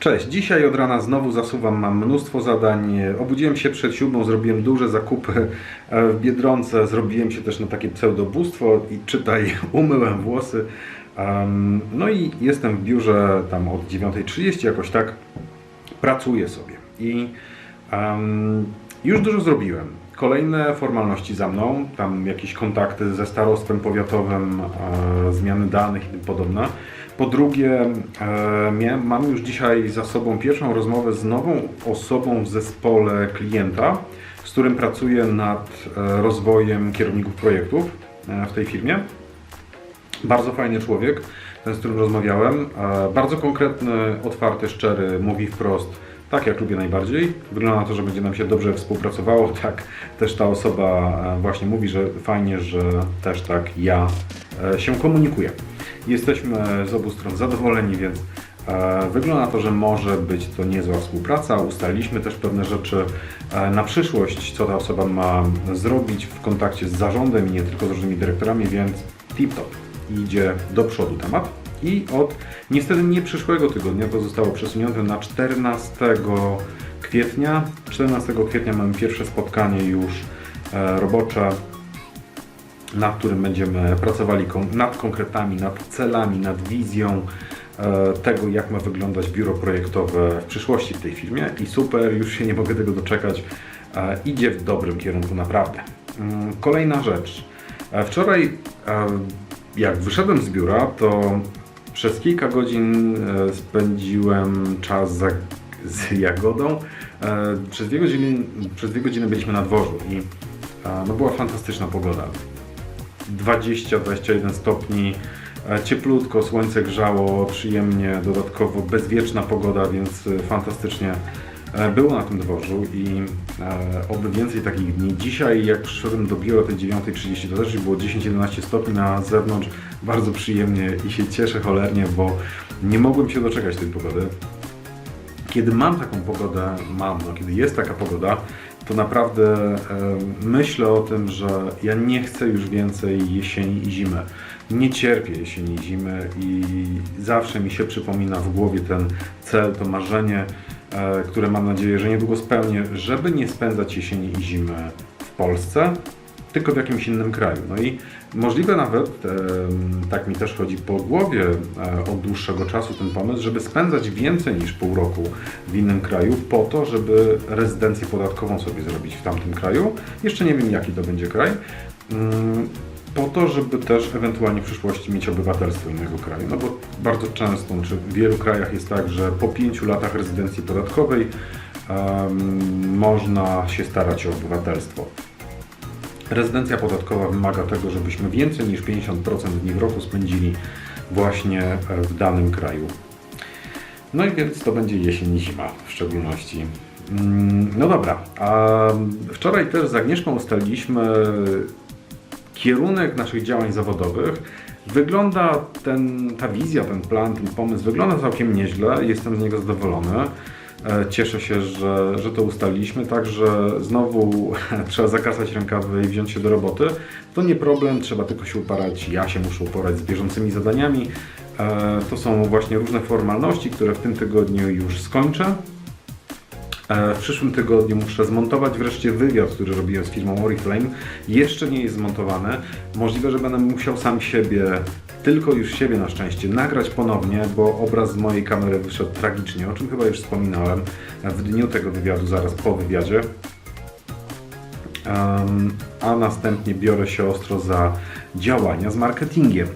Cześć, dzisiaj od rana znowu zasuwam, mam mnóstwo zadań. Obudziłem się przed siódmą, zrobiłem duże zakupy e, w Biedronce, zrobiłem się też na takie pseudobóstwo i czytaj, umyłem włosy. No i jestem w biurze tam od 9.30 jakoś tak, pracuję sobie i już dużo zrobiłem. Kolejne formalności za mną, tam jakieś kontakty ze starostwem powiatowym, e, zmiany danych i tym podobne. Po drugie, e, mam już dzisiaj za sobą pierwszą rozmowę z nową osobą w zespole klienta, z którym pracuję nad e, rozwojem kierowników projektów e, w tej firmie. Bardzo fajny człowiek, ten z którym rozmawiałem. E, Bardzo konkretny, otwarty, szczery, mówi wprost, tak jak lubię najbardziej. Wygląda na to, że będzie nam się dobrze współpracowało. Tak też ta osoba właśnie mówi, że fajnie, że też tak ja się komunikuję. Jesteśmy z obu stron zadowoleni, więc e, wygląda to, że może być to niezła współpraca. Ustaliliśmy też pewne rzeczy e, na przyszłość, co ta osoba ma zrobić w kontakcie z zarządem i nie tylko z różnymi dyrektorami, więc tip-top idzie do przodu temat. I od niestety nie przyszłego tygodnia, to zostało przesunięte na 14 kwietnia. 14 kwietnia mamy pierwsze spotkanie już e, robocze, nad którym będziemy pracowali nad konkretami, nad celami, nad wizją e, tego, jak ma wyglądać biuro projektowe w przyszłości w tej firmie. I super, już się nie mogę tego doczekać. E, Idzie w dobrym kierunku, naprawdę. Mm, Kolejna rzecz. E, Wczoraj, jak wyszedłem z biura, to przez kilka godzin spędziłem czas za, z Jagodą. Przez dwie, godziny, przez dwie godziny byliśmy na dworzu i no, była fantastyczna pogoda. 20-21 stopni, e, cieplutko, słońce grzało, przyjemnie, dodatkowo bezwieczna pogoda, więc e, fantastycznie e, było na tym dworzu i oby więcej takich dni. Dzisiaj jak przyszedłem do biura tej 9.30 to też było 10-11 stopni na zewnątrz, bardzo przyjemnie i się cieszę cholernie, bo nie mogłem się doczekać tej pogody. Kiedy mam taką pogodę, mam, no, kiedy jest taka pogoda, to naprawdę myślę o tym, że ja nie chcę już więcej jesieni i zimy. Nie cierpię jesieni i zimy i zawsze mi się przypomina w głowie ten cel, to marzenie, e, które mam nadzieję, że niedługo spełnię, żeby nie spędzać jesieni i zimy w Polsce, tylko w jakimś innym kraju. No i możliwe nawet, tak mi też chodzi po głowie e, od dłuższego czasu ten pomysł, żeby spędzać więcej niż pół roku w innym kraju po to, żeby rezydencję podatkową sobie zrobić w tamtym kraju. Jeszcze nie wiem jaki to będzie kraj. Mm, Po to, żeby też ewentualnie w przyszłości mieć obywatelstwo innego kraju. No bo bardzo często, czy w wielu krajach jest tak, że po pięciu latach rezydencji podatkowej em, można się starać o obywatelstwo. Rezydencja podatkowa wymaga tego, żebyśmy więcej niż 50% dni w roku spędzili właśnie e, w danym kraju. No i więc to będzie jesień i zima w szczególności. Mm, No dobra, a wczoraj też z Agnieszką ustaliliśmy kierunek naszych działań zawodowych. Wygląda ten, ta wizja, ten plan, ten pomysł wygląda całkiem nieźle. Jestem z niego zadowolony. E, Cieszę się, że, że to ustaliliśmy, także znowu trzeba zakasać rękawy i wziąć się do roboty. To nie problem, trzeba tylko się uparać. Ja się muszę uporać z bieżącymi zadaniami. E, To są właśnie różne formalności, które w tym tygodniu już skończę. W przyszłym tygodniu muszę zmontować wreszcie wywiad, który robiłem z firmą Oriflame. Jeszcze nie jest zmontowany. Możliwe, że będę musiał sam siebie, tylko już siebie na szczęście, nagrać ponownie, bo obraz z mojej kamery wyszedł tragicznie, o czym chyba już wspominałem w dniu tego wywiadu, zaraz po wywiadzie. A następnie biorę się ostro za działania z marketingiem.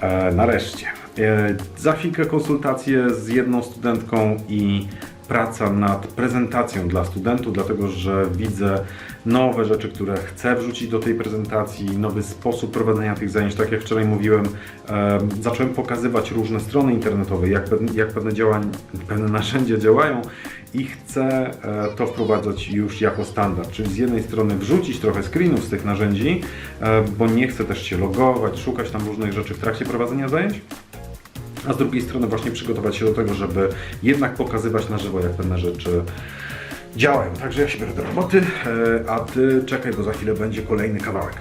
E, nareszcie. E, za chwilkę konsultacje z jedną studentką i praca nad prezentacją dla studentów, dlatego że widzę nowe rzeczy, które chcę wrzucić do tej prezentacji, nowy sposób prowadzenia tych zajęć. Tak jak wczoraj mówiłem, e, zacząłem pokazywać różne strony internetowe, jak, jak pewne, działań, pewne narzędzia działają i chcę e, to wprowadzać już jako standard. Czyli z jednej strony wrzucić trochę screenów z tych narzędzi, e, bo nie chcę też się logować, szukać tam różnych rzeczy w trakcie prowadzenia zajęć. A z drugiej strony właśnie przygotować się do tego, żeby jednak pokazywać na żywo, jak pewne rzeczy działają. Także ja się biorę do roboty, e, a Ty czekaj, bo za chwilę będzie kolejny kawałek.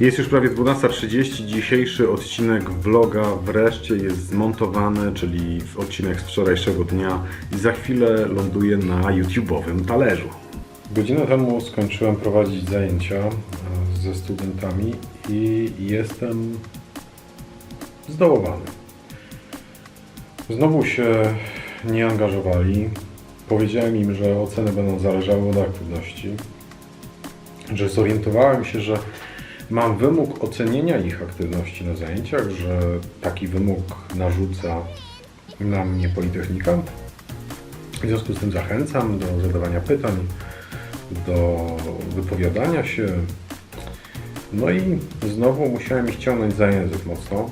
Jest już prawie 12.30. Dzisiejszy odcinek vloga wreszcie jest zmontowany, czyli odcinek z wczorajszego dnia i za chwilę ląduje na YouTube'owym talerzu. Godzinę temu skończyłem prowadzić zajęcia e, ze studentami i jestem zdołowany. Znowu się nie angażowali. Powiedziałem im, że oceny będą zależały od aktywności. Że zorientowałem się, że mam wymóg ocenienia ich aktywności na zajęciach, że taki wymóg narzuca na mnie Politechnika. W związku z tym zachęcam do zadawania pytań, do wypowiadania się. No i znowu musiałem ich ciągnąć za język mocno.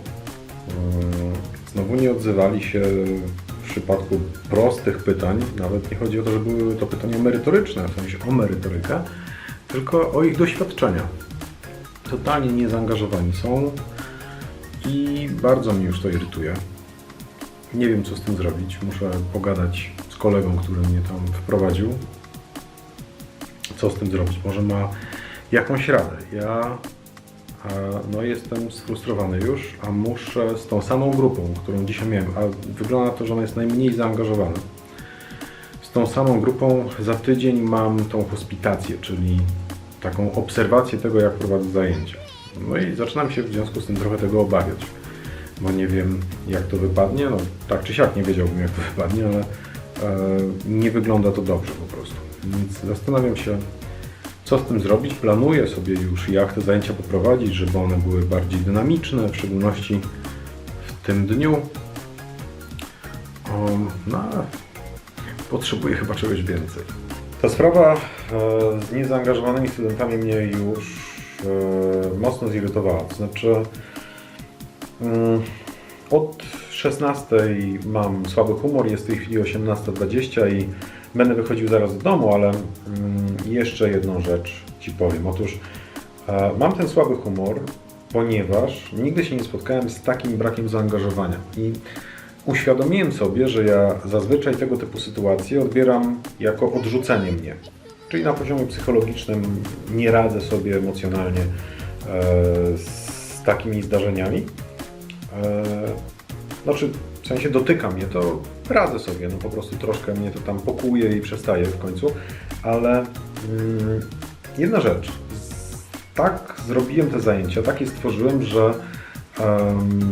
Znowu nie odzywali się w przypadku prostych pytań. Nawet nie chodzi o to, że były to pytania merytoryczne, w sensie o merytorykę, tylko o ich doświadczenia. Totalnie niezaangażowani są i bardzo mnie już to irytuje. Nie wiem, co z tym zrobić. Muszę pogadać z kolegą, który mnie tam wprowadził. Co z tym zrobić? Może ma jakąś radę. Ja no, jestem sfrustrowany już, a muszę z tą samą grupą, którą dzisiaj miałem, a wygląda na to, że ona jest najmniej zaangażowana. Z tą samą grupą za tydzień mam tą hospitację, czyli taką obserwację tego, jak prowadzę zajęcia. No i zaczynam się w związku z tym trochę tego obawiać, bo nie wiem, jak to wypadnie. No, tak czy siak nie wiedziałbym, jak to wypadnie, ale e, nie wygląda to dobrze po prostu. Więc zastanawiam się, co z tym zrobić. Planuję sobie już, jak te zajęcia poprowadzić, żeby one były bardziej dynamiczne, w szczególności w tym dniu. Um, no, potrzebuję chyba czegoś więcej. Ta sprawa e, z niezaangażowanymi studentami mnie już e, mocno zirytowała. To znaczy, mm, od 16 mam słaby humor, jest w tej chwili 18.20 i będę wychodził zaraz do domu, ale jeszcze jedną rzecz Ci powiem. Otóż e, mam ten słaby humor, ponieważ nigdy się nie spotkałem z takim brakiem zaangażowania i uświadomiłem sobie, że ja zazwyczaj tego typu sytuacje odbieram jako odrzucenie mnie. Czyli na poziomie psychologicznym nie radzę sobie emocjonalnie e, z takimi zdarzeniami. E, znaczy, w sensie dotyka mnie to, radzę sobie, no po prostu troszkę mnie to tam pokuje i przestaje w końcu, ale jedna rzecz, tak zrobiłem te zajęcia, tak je stworzyłem, że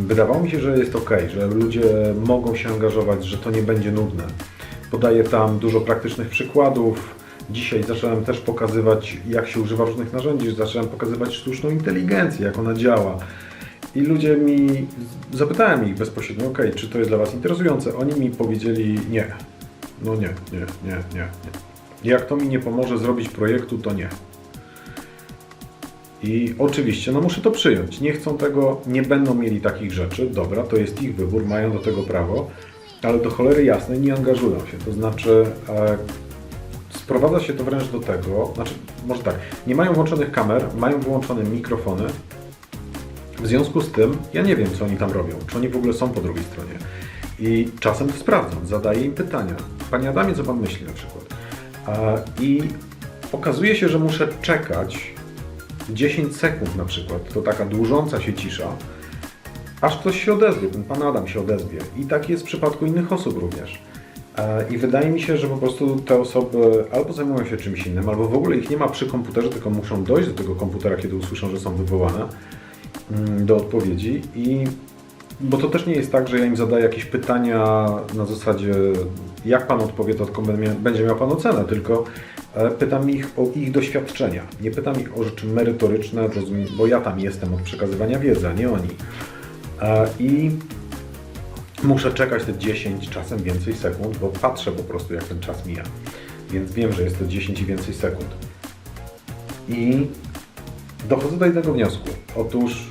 wydawało mi się, że jest ok, że ludzie mogą się angażować, że to nie będzie nudne. Podaję tam dużo praktycznych przykładów. Dzisiaj zacząłem też pokazywać, jak się używa różnych narzędzi, zacząłem pokazywać sztuczną inteligencję, jak ona działa. I ludzie mi, zapytałem ich bezpośrednio, ok, czy to jest dla Was interesujące? Oni mi powiedzieli nie. No nie, nie, nie, nie, nie. Jak to mi nie pomoże zrobić projektu, to nie. I oczywiście, no muszę to przyjąć. Nie chcą tego, nie będą mieli takich rzeczy. Dobra, to jest ich wybór, mają do tego prawo, ale do cholery jasnej nie angażują się. To znaczy, e, sprowadza się to wręcz do tego, znaczy, może tak, nie mają włączonych kamer, mają wyłączone mikrofony, w związku z tym ja nie wiem, co oni tam robią, czy oni w ogóle są po drugiej stronie. I czasem to sprawdzam, zadaję im pytania. Panie Adamie, co Pan myśli na przykład? I okazuje się, że muszę czekać 10 sekund na przykład, to taka dłużąca się cisza, aż ktoś się odezwie, ten Pan Adam się odezwie. I tak jest w przypadku innych osób również. I wydaje mi się, że po prostu te osoby albo zajmują się czymś innym, albo w ogóle ich nie ma przy komputerze, tylko muszą dojść do tego komputera, kiedy usłyszą, że są wywołane mm, do odpowiedzi i bo to też nie jest tak, że ja im zadaję jakieś pytania na zasadzie jak Pan odpowie, to tylko będzie mia- będzie miał Pan ocenę, tylko e, pytam ich o ich doświadczenia. Nie pytam ich o rzeczy merytoryczne, bo ja tam jestem od przekazywania wiedzy, a nie oni. E, I muszę czekać te 10, czasem więcej sekund, bo patrzę po prostu jak ten czas mija. Więc wiem, że jest to 10 i więcej sekund. I dochodzę do jednego wniosku. Otóż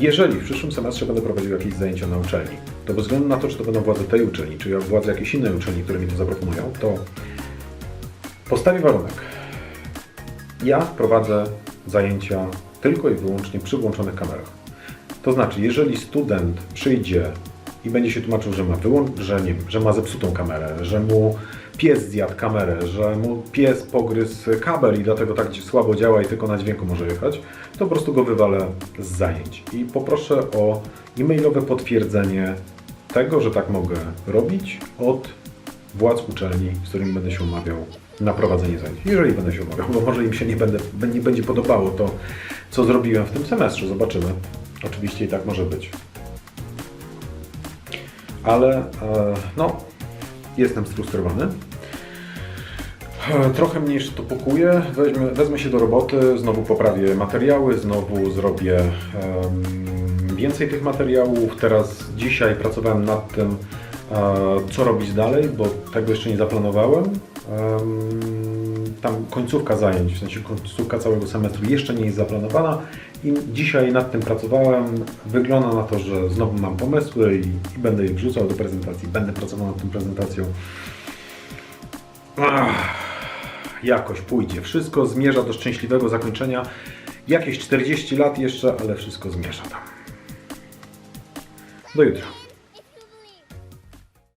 jeżeli w przyszłym semestrze będę prowadził jakieś zajęcia na uczelni, to bez względu na to, czy to będą władze tej uczelni, czy władze jakiejś innej uczelni, które mi to zaproponują, to postawię warunek. Ja prowadzę zajęcia tylko i wyłącznie przy włączonych kamerach. To znaczy, jeżeli student przyjdzie i będzie się tłumaczył, że ma wyłą- że, nie że ma zepsutą kamerę, że mu pies zjadł kamerę, że mu pies pogryzł kabel i dlatego tak słabo działa i tylko na dźwięku może jechać, to po prostu go wywalę z zajęć. I poproszę o e-mailowe potwierdzenie tego, że tak mogę robić od władz uczelni, z którymi będę się umawiał na prowadzenie zajęć. Jeżeli będę się umawiał, bo może im się nie, będę, nie będzie podobało to, co zrobiłem w tym semestrze. Zobaczymy. Oczywiście i tak może być. Ale e, no, jestem sfrustrowany. E, Trochę mnie jeszcze to pokuje. Weźmę, wezmę się do roboty, znowu poprawię materiały, znowu zrobię em, więcej tych materiałów. Teraz dzisiaj pracowałem nad tym, e, co robić dalej, bo tego jeszcze nie zaplanowałem. Em, Tam końcówka zajęć, w sensie końcówka całego semestru jeszcze nie jest zaplanowana i dzisiaj nad tym pracowałem. Wygląda na to, że znowu mam pomysły i, i będę je wrzucał do prezentacji. Będę pracował nad tą prezentacją. Ach, jakoś pójdzie. Wszystko zmierza do szczęśliwego zakończenia. Jakieś 40 lat jeszcze, ale wszystko zmierza tam. Do jutra.